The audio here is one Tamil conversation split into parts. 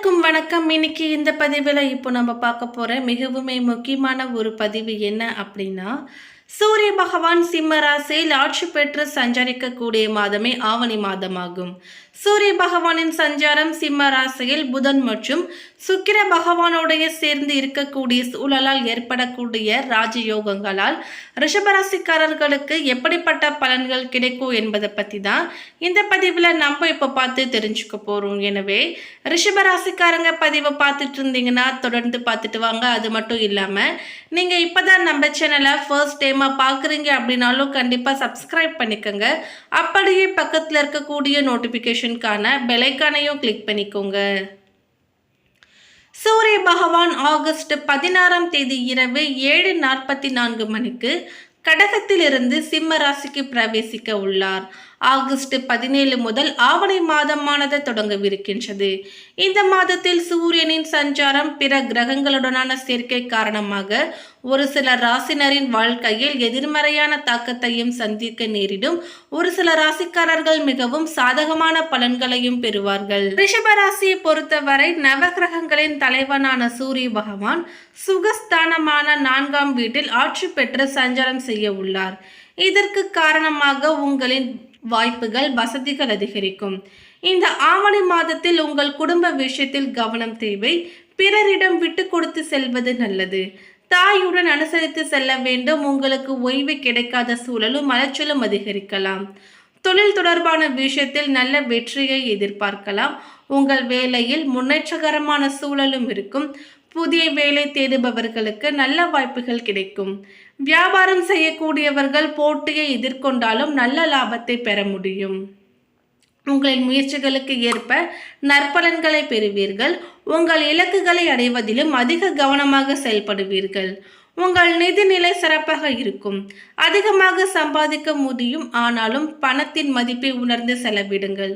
அனைவருக்கும் வணக்கம். இன்னைக்கு இந்த பதிவில் இப்போ நம்ம பார்க்க போகிற மிகவுமே முக்கியமான ஒரு பதிவு என்ன அப்படின்னா சூரிய பகவான் சிம்ம ராசியில் ஆட்சி பெற்று சஞ்சரிக்கக்கூடிய மாதமே ஆவணி மாதமாகும். சூரிய பகவானின் சஞ்சாரம் சிம்ம ராசியில் புதன் மற்றும் சுக்கிர பகவானோடைய சேர்ந்து இருக்கக்கூடிய சூழலால் ஏற்படக்கூடிய ராஜயோகங்களால் ரிஷபராசிக்காரர்களுக்கு எப்படிப்பட்ட பலன்கள் கிடைக்கும் என்பதை பற்றி தான் இந்த பதிவில் நம்ம இப்போ பார்த்து தெரிஞ்சுக்க போகிறோம் எனவே ரிஷபராசிக்காரங்க பதிவை பார்த்துட்டு இருந்தீங்கன்னா தொடர்ந்து பார்த்துட்டு வாங்க. அது மட்டும் இல்லாமல் நீங்கள் இப்போ தான் நம்ம சேனலை ஃபர்ஸ்ட் டைமாக பார்க்குறீங்க அப்படின்னாலும் கண்டிப்பாக சப்ஸ்கிரைப் பண்ணிக்கோங்க. அப்படியே பக்கத்தில் இருக்கக்கூடிய நோட்டிஃபிகேஷன் நோட்டிஃபிகேஷனுக்கான பெலைக்கானையும் கிளிக் பண்ணிக்கோங்க. சூரிய பகவான் ஆகஸ்ட் பதினாறாம் தேதி இரவு ஏழு நாற்பத்தி நான்கு மணிக்கு கடகத்திலிருந்து சிம்ம ராசிக்கு பிரவேசிக்க உள்ளார். ஆகஸ்ட் பதினேழு முதல் ஆவணி மாதமானது தொடங்கவிருக்கின்றது. இந்த மாதத்தில் சூரியனின் சஞ்சாரம் பிற கிரகங்களுடனான சேர்க்கை காரணமாக ஒரு சில ராசினரின் வாழ்க்கையில் எதிர்மறையான தாக்கத்தையும் சந்திக்க நேரிடும். ஒரு சில ராசிக்காரர்கள் மிகவும் சாதகமான பலன்களையும் பெறுவார்கள். ரிஷப ராசியை பொறுத்தவரை நவகிரகங்களின் தலைவனான சூரிய பகவான் சுகஸ்தானமான நான்காம் வீட்டில் ஆட்சி பெற்று சஞ்சாரம் செய்ய உள்ளார். இதற்கு காரணமாக உங்களின் வாய்ப்புகள் வசதிகள் அதிகரிக்கும். இந்த ஆவணி மாதத்தில் உங்கள் குடும்ப விஷயத்தில் கவனம் தேவை. பிறரிடம் விட்டு கொடுத்து செல்வது நல்லது. தாயுடன் அனுசரித்து செல்ல வேண்டும். உங்களுக்கு ஓய்வு கிடைக்காத சூழலும் அலைச்சலும் அதிகரிக்கலாம். தொழில் தொடர்பான விஷயத்தில் நல்ல வெற்றியை எதிர்பார்க்கலாம். உங்கள் வேலையில் முன்னேற்றகரமான சூழலும் இருக்கும். புதிய வேலை தேடுபவர்களுக்கு நல்ல வாய்ப்புகள் கிடைக்கும். வியாபாரம் செய்யக்கூடியவர்கள் போட்டியை எதிர்கொண்டாலும் நல்ல லாபத்தை பெற முடியும். உங்களின் முயற்சிகளுக்கு ஏற்ப நற்பலன்களை பெறுவீர்கள். உங்கள் இலக்குகளை அடைவதிலும் அதிக கவனமாக செயல்படுவீர்கள். உங்கள் நிதிநிலை சிறப்பாக இருக்கும். அதிகமாக சம்பாதிக்க முடியும் ஆனாலும் பணத்தின் மதிப்பை உணர்ந்து செலவிடுங்கள்.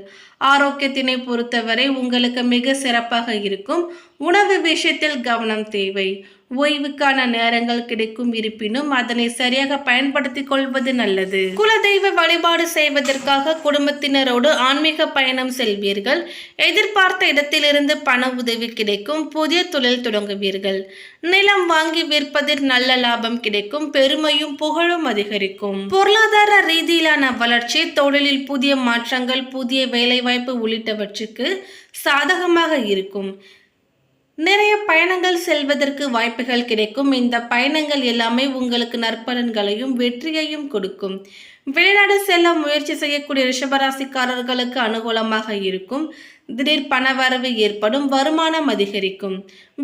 ஆரோக்கியத்தினை பொறுத்தவரை உங்களுக்கு மிக சிறப்பாக இருக்கும். உணவு விஷயத்தில் கவனம் தேவை. ஓய்வுக்கான நேரங்கள் கிடைக்கும் இருப்பினும் அதனை சரியாக பயன்படுத்திக் கொள்வது நல்லது. குலதெய்வ வழிபாடு செய்வதற்காக குடும்பத்தினரோடு ஆன்மீக பயணம் செல்வீர்கள். எதிர்பார்த்த இடத்திலிருந்து பண உதவி கிடைக்கும். புதிய தொழில் தொடங்குவீர்கள். நிலம் வாங்கி விற்பதில் நல்ல லாபம் கிடைக்கும். பெருமையும் புகழும் அதிகரிக்கும். பொருளாதார ரீதியிலான வளர்ச்சி தொழிலில் புதிய மாற்றங்கள் புதிய வேலைவாய்ப்பு உள்ளிட்டவற்றுக்கு சாதகமாக இருக்கும். நிறைய பயணங்கள் செல்வதற்கு வாய்ப்புகள் கிடைக்கும். இந்த பயணங்கள் எல்லாமே உங்களுக்கு நற்பலன்களையும் வெற்றியையும் கொடுக்கும். வெளிநாடு செல்ல முயற்சி செய்யக்கூடிய ரிஷபராசிக்காரர்களுக்கு அனுகூலமாக இருக்கும். திடீர் பணவரவு ஏற்படும் வருமானம் அதிகரிக்கும்.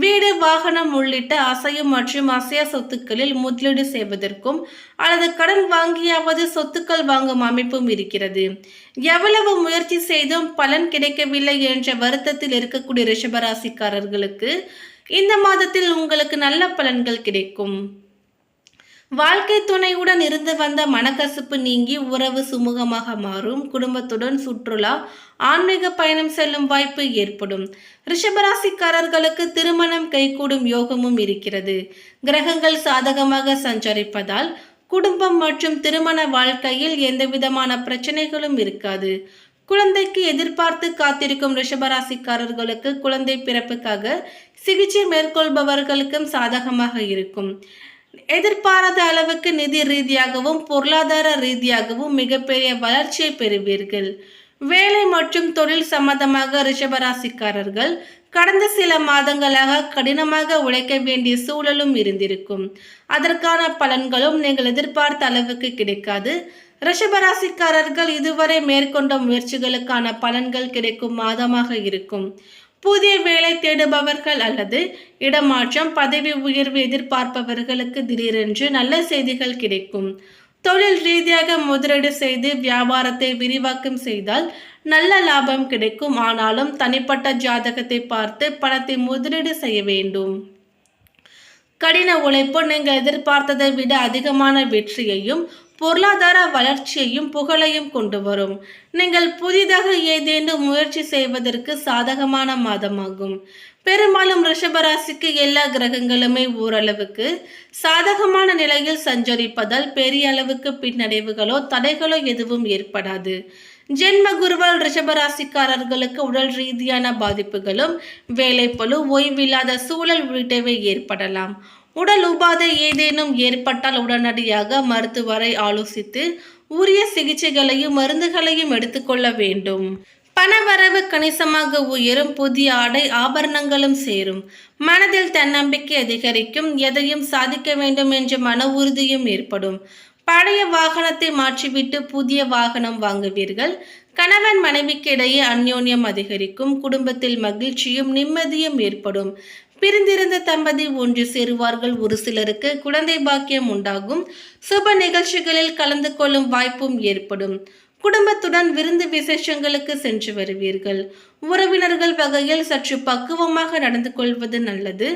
வீடு வாகனம் உள்ளிட்ட அசையும் மற்றும் அசைய சொத்துக்களில் முதலீடு செய்வதற்கும் அல்லது கடன் வாங்கியாவது சொத்துக்கள் வாங்கும் அமைப்பும் இருக்கிறது. எவ்வளவு முயற்சி செய்தும் பலன் கிடைக்கவில்லை என்ற வருத்தத்தில் இருக்கக்கூடிய ரிஷபராசிக்காரர்களுக்கு இந்த மாதத்தில் உங்களுக்கு நல்ல பலன்கள் கிடைக்கும். வாழ்க்கை துணையுடன் இருந்து வந்த மனக்கசப்பு நீங்கி உறவு சுமூகமாக மாறும். குடும்பத்துடன் சுற்றுலா ஆன்மீக பயணம் செல்லும் வாய்ப்பு ஏற்படும். ரிஷபராசிக்காரர்களுக்கு திருமணம் கைகூடும் யோகமும் இருக்கிறது. கிரகங்கள் சாதகமாக சஞ்சரிப்பதால் குடும்பம் மற்றும் திருமண வாழ்க்கையில் எந்தவிதமான பிரச்சனைகளும் இருக்காது. குழந்தைக்கு எதிர்பார்த்து காத்திருக்கும் ரிஷபராசிக்காரர்களுக்கு குழந்தை பிறப்புக்காக சிகிச்சை மேற்கொள்பவர்களுக்கும் சாதகமாக இருக்கும். எதிர்பாராத அளவுக்கு நிதி ரீதியாகவும் பொருளாதார ரீதியாகவும் மிகப்பெரிய வளர்ச்சியை பெறுவீர்கள். வேலை மற்றும் தொழில் சம்பந்தமாக ரிஷபராசிக்காரர்கள் கடந்த சில மாதங்களாக கடினமாக உழைக்க வேண்டிய சூழலும் இருந்திருக்கும். அதற்கான பலன்களும் நீங்கள் எதிர்பார்த்த அளவுக்கு கிடைக்காது. ரிஷபராசிக்காரர்கள் இதுவரை மேற்கொண்ட முயற்சிகளுக்கான பலன்கள் கிடைக்கும் மாதமாக இருக்கும். புதிய வேலை தேடுபவர்கள் அல்லது இடமாற்றம் பதவி உயர்வு எதிர்பார்ப்பவர்களுக்கு திடீரென்று நல்ல செய்திகள் கிடைக்கும். தொழில் ரீதியாக முதலீடு செய்து வியாபாரத்தை விரிவாக்கம் செய்தால் நல்ல லாபம் கிடைக்கும். ஆனாலும் தனிப்பட்ட ஜாதகத்தை பார்த்து பணத்தை முதலீடு செய்ய வேண்டும். கடின உழைப்பு நீங்கள் எதிர்பார்த்ததை விட அதிகமான வெற்றியையும் பொருளாதார வளர்ச்சியையும் புகழையும் கொண்டு வரும். நீங்கள் புதிதாக ஏதேனும் முயற்சி செய்வதற்கு சாதகமான மாதமாகும். பெரும்பாலும் ரிஷபராசிக்கு எல்லா கிரகங்களுமே ஓரளவுக்கு சாதகமான நிலையில் சஞ்சரிப்பதால் பெரிய அளவுக்கு பின்னடைவுகளோ தடைகளோ எதுவும் ஏற்படாது. ஜென்ம குருவால் ரிஷபராசிக்காரர்களுக்கு உடல் ரீதியான பாதிப்புகளும் வேலைப்பளு ஓய்வில்லாத சூழல் உள்ளிட்டவை ஏற்படலாம். உடல் உபாதை ஏதேனும் ஏற்பட்டால் உடனடியாக மருத்துவரை ஆலோசித்து உரிய சிகிச்சைகளையும் மருந்துகளையும் எடுத்துக்கொள்ள வேண்டும். பணவரவு கணிசமாக உயரும் புதிய ஆடை ஆபரணங்களும் சேரும். மனதில் தன்னம்பிக்கை அதிகரிக்கும் எதையும் சாதிக்க வேண்டும் என்ற மன உறுதியும் ஏற்படும். பழைய வாகனத்தை மாற்றிவிட்டு புதிய வாகனம் வாங்குவீர்கள். கணவன் மனைவிக்கு இடையே அந்யோன்யம் அதிகரிக்கும் குடும்பத்தில் மகிழ்ச்சியும் நிம்மதியும் ஏற்படும். பிரிந்திருந்த தம்பதி ஒன்று சேருவார்கள். ஒரு சிலருக்கு குழந்தை பாக்கியம் உண்டாகும். சுப நிகழ்ச்சிகளில் கலந்து கொள்ளும் வாய்ப்பும் ஏற்படும். குடும்பத்துடன் விருந்து விசேஷங்களுக்கு சென்று வருவீர்கள். உறவினர்கள் வகையில் சற்று பக்குவமாக நடந்து கொள்வது நல்லது.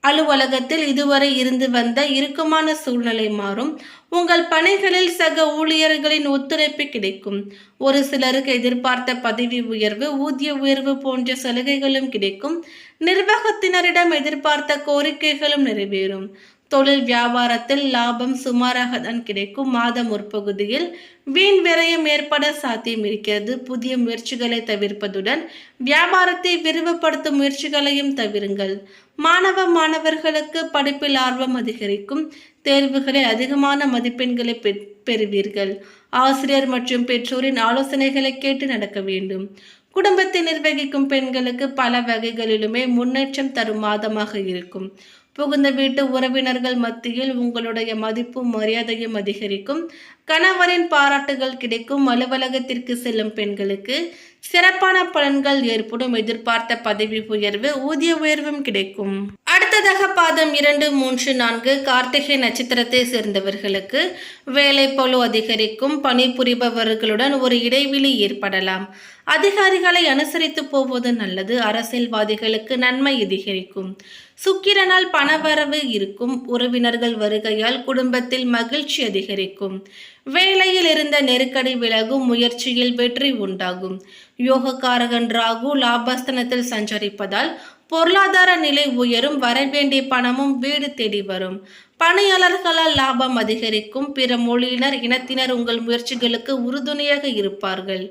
அலுவலகத்தில் இதுவரை இருந்து வந்த இறுக்கமான சூழ்நிலை மாறும். உங்கள் பணிகளில் சக ஊழியர்களின் ஒத்துழைப்பு கிடைக்கும். ஒரு சிலருக்கு எதிர்பார்த்த பதவி உயர்வு ஊதிய உயர்வு போன்ற சலுகைகளும் கிடைக்கும். நிர்வாகத்தினரிடம் எதிர்பார்த்த கோரிக்கைகளும் நிறைவேறும். தொழில் வியாபாரத்தில் லாபம் சுமாராக தான் கிடைக்கும். மாதம் முற்பகுதியில் வீண் விரயம் ஏற்பட சாத்தியம் இருக்கிறது. புதிய முயற்சிகளை தவிர்ப்பதுடன் வியாபாரத்தை விரிவுபடுத்தும் முயற்சிகளையும் தவிருங்கள். மாணவ மாணவர்களுக்கு படிப்பில் ஆர்வம் அதிகரிக்கும். தேர்வுகளில் அதிகமான மதிப்பெண்களை பெ- பெறுவீர்கள். ஆசிரியர் மற்றும் பெற்றோரின் ஆலோசனைகளை கேட்டு நடக்க வேண்டும். குடும்பத்தை நிர்வகிக்கும் பெண்களுக்கு பல வகைகளிலுமே முன்னேற்றம் தரும் மாதமாக இருக்கும். புகுந்த வீட்டு உறவினர்கள் மத்தியில் உங்களுடைய மதிப்பும் மரியாதையும் அதிகரிக்கும். கணவரின் பாராட்டுகள் கிடைக்கும். அலுவலகத்திற்கு செல்லும் பெண்களுக்கு சிறப்பான பலன்கள் ஏற்படும். எதிர்பார்த்த பதவி உயர்வு ஊதிய உயர்வும் கிடைக்கும். அடுத்ததாக பாதம் இரண்டு மூன்று நான்கு கார்த்திகை நட்சத்திரத்தை சேர்ந்தவர்களுக்கு வேலை பளு அதிகரிக்கும் பணிபுரிபவர்களுடன் ஒரு இடைவெளி ஏற்படலாம். அதிகாரிகளை அனுசரித்து போவது நல்லது. அரசியல்வாதிகளுக்கு நன்மை அதிகரிக்கும். சுக்கிரனால் பணவரவு இருக்கும். உறவினர்கள் வருகையால் குடும்பத்தில் மகிழ்ச்சி அதிகரிக்கும். வேலையில் இருந்த நெருக்கடி விலகும். முயற்சியில் வெற்றி உண்டாகும். யோகக்காரகன் ராகு லாபஸ்தனத்தில் சஞ்சரிப்பதால் பொருளாதார நிலை உயரும் வரவேண்டிய பணமும் வீடு தேடி வரும். பணியாளர்களால் லாபம் அதிகரிக்கும். பிற மொழியினர் இனத்தினர் உங்கள் முயற்சிகளுக்கு உறுதுணையாக இருப்பார்கள்.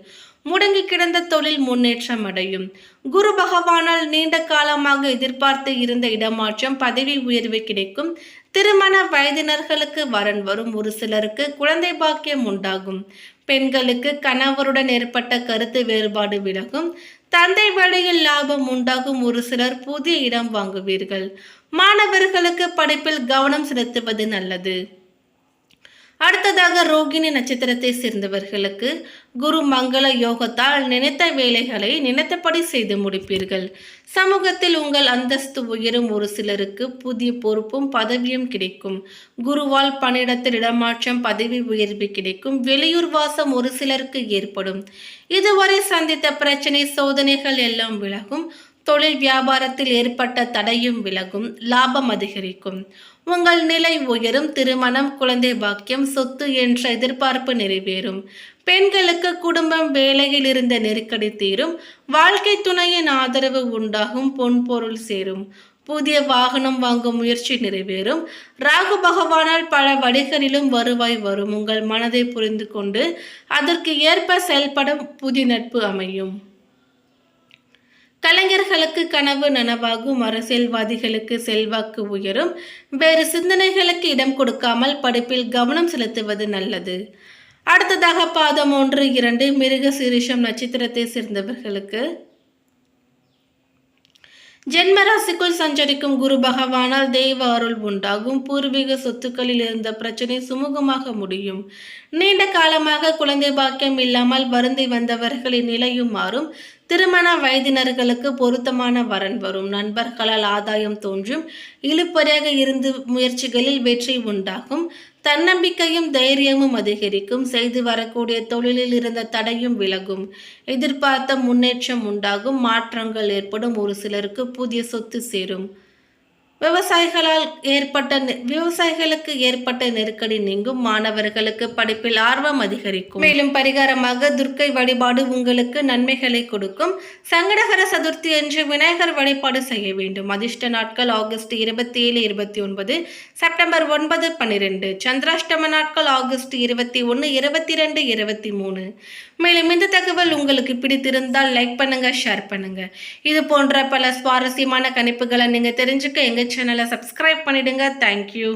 முடங்கி கிடந்த தொழில் முன்னேற்றம் அடையும். குரு பகவானால் நீண்ட காலமாக எதிர்பார்த்து இருந்த இடமாற்றம் பதவி உயர்வு கிடைக்கும். திருமண வயதினர்களுக்கு வரன் வரும். ஒரு சிலருக்கு குழந்தை பாக்கியம் உண்டாகும். பெண்களுக்கு கணவருடன் ஏற்பட்ட கருத்து வேறுபாடு விலகும். தந்தை வழியில் லாபம் உண்டாகும் ஒரு சிலர் புதிய இடம் வாங்குவீர்கள். மாணவர்களுக்கு படிப்பில் கவனம் செலுத்துவது நல்லது. அடுத்ததாக ரோகிணி நட்சத்திரத்தை சேர்ந்தவர்களுக்கு குரு மங்கள யோகத்தால் நினைத்த வேலைகளை நினைத்தபடி செய்து முடிப்பீர்கள். சமூகத்தில் உங்கள் அந்தஸ்து உயரும் ஒரு சிலருக்கு புதிய பொறுப்பும் பதவியும் கிடைக்கும். குருவால் பணியிடத்தில் இடமாற்றம் பதவி உயர்வு கிடைக்கும். வெளியூர் வாசம் ஒரு சிலருக்கு ஏற்படும். இதுவரை சந்தித்த பிரச்சனை சோதனைகள் எல்லாம் விலகும். தொழில் வியாபாரத்தில் ஏற்பட்ட தடையும் விலகும் லாபம் அதிகரிக்கும். உங்கள் நிலை உயரும் திருமணம் குழந்தை பாக்கியம் சொத்து என்ற எதிர்பார்ப்பு நிறைவேறும். பெண்களுக்கு குடும்பம் வேலையில் இருந்த நெருக்கடி தீரும் வாழ்க்கை துணையின் ஆதரவு உண்டாகும் பொன் பொருள் சேரும். புதிய வாகனம் வாங்கும் முயற்சி நிறைவேறும். ராகு பகவானால் பல வழிகளிலும் வருவாய் வரும். உங்கள் மனதை புரிந்து கொண்டு அதற்கு ஏற்ப செயல்படும் புதிய நட்பு அமையும். கலைஞர்களுக்கு கனவு நனவாகும் அரசியல்வாதிகளுக்கு செல்வாக்கு உயரும். வேறு சிந்தனைகளுக்கு இடம் கொடுக்காமல் படிப்பில் கவனம் செலுத்துவது நல்லது. அடுத்ததாக பாதம் ஒன்று இரண்டு மிருக சீரிஷம் நட்சத்திரத்தை சேர்ந்தவர்களுக்கு ஜென்மராசிக்குள் சஞ்சரிக்கும் குரு பகவானால் தெய்வ அருள் உண்டாகும். பூர்வீக சொத்துக்களில் இருந்த பிரச்சனை சுமூகமாக முடியும். நீண்ட காலமாக குழந்தை பாக்கியம் இல்லாமல் வருந்தி வந்தவர்களின் நிலையும் மாறும். திருமண வயதினர்களுக்கு பொருத்தமான வரன் வரும். நண்பர்களால் ஆதாயம் தோன்றும். இழுப்பறையாக இருந்து முயற்சிகளில் வெற்றி உண்டாகும். தன்னம்பிக்கையும் தைரியமும் அதிகரிக்கும். செய்து வரக்கூடிய தொழிலில் இருந்த தடையும் விலகும். எதிர்பார்த்த முன்னேற்றம் உண்டாகும். மாற்றங்கள் ஏற்படும். ஒரு சிலருக்கு புதிய சொத்து சேரும். விவசாயிகளால் ஏற்பட்ட நெ- விவசாயிகளுக்கு ஏற்பட்ட நெருக்கடி நீங்கும். மாணவர்களுக்கு படிப்பில் ஆர்வம் அதிகரிக்கும். மேலும் பரிகாரமாக துர்க்கை வழிபாடு உங்களுக்கு நன்மைகளை கொடுக்கும். சங்கடகர சதுர்த்தி அன்று விநாயகர் வழிபாடு செய்ய வேண்டும். அதிர்ஷ்ட நாட்கள் ஆகஸ்ட் இருபத்தி ஏழு இருபத்தி ஒன்பது செப்டம்பர் ஒன்பது பன்னிரெண்டு சந்திராஷ்டம நாட்கள் ஆகஸ்ட் இருபத்தி ஒன்று இருபத்தி ரெண்டு இருபத்தி மூணு மேலும் இந்த தகவல் உங்களுக்கு பிடித்திருந்தால் லைக் பண்ணுங்க ஷேர் பண்ணுங்க. இது போன்ற பல சுவாரஸ்யமான கணிப்புகளை நீங்க தெரிஞ்சுக்க எங்க சேனலை சப்ஸ்கிரைப் பண்ணிவிடுங்க தேங்க்யூ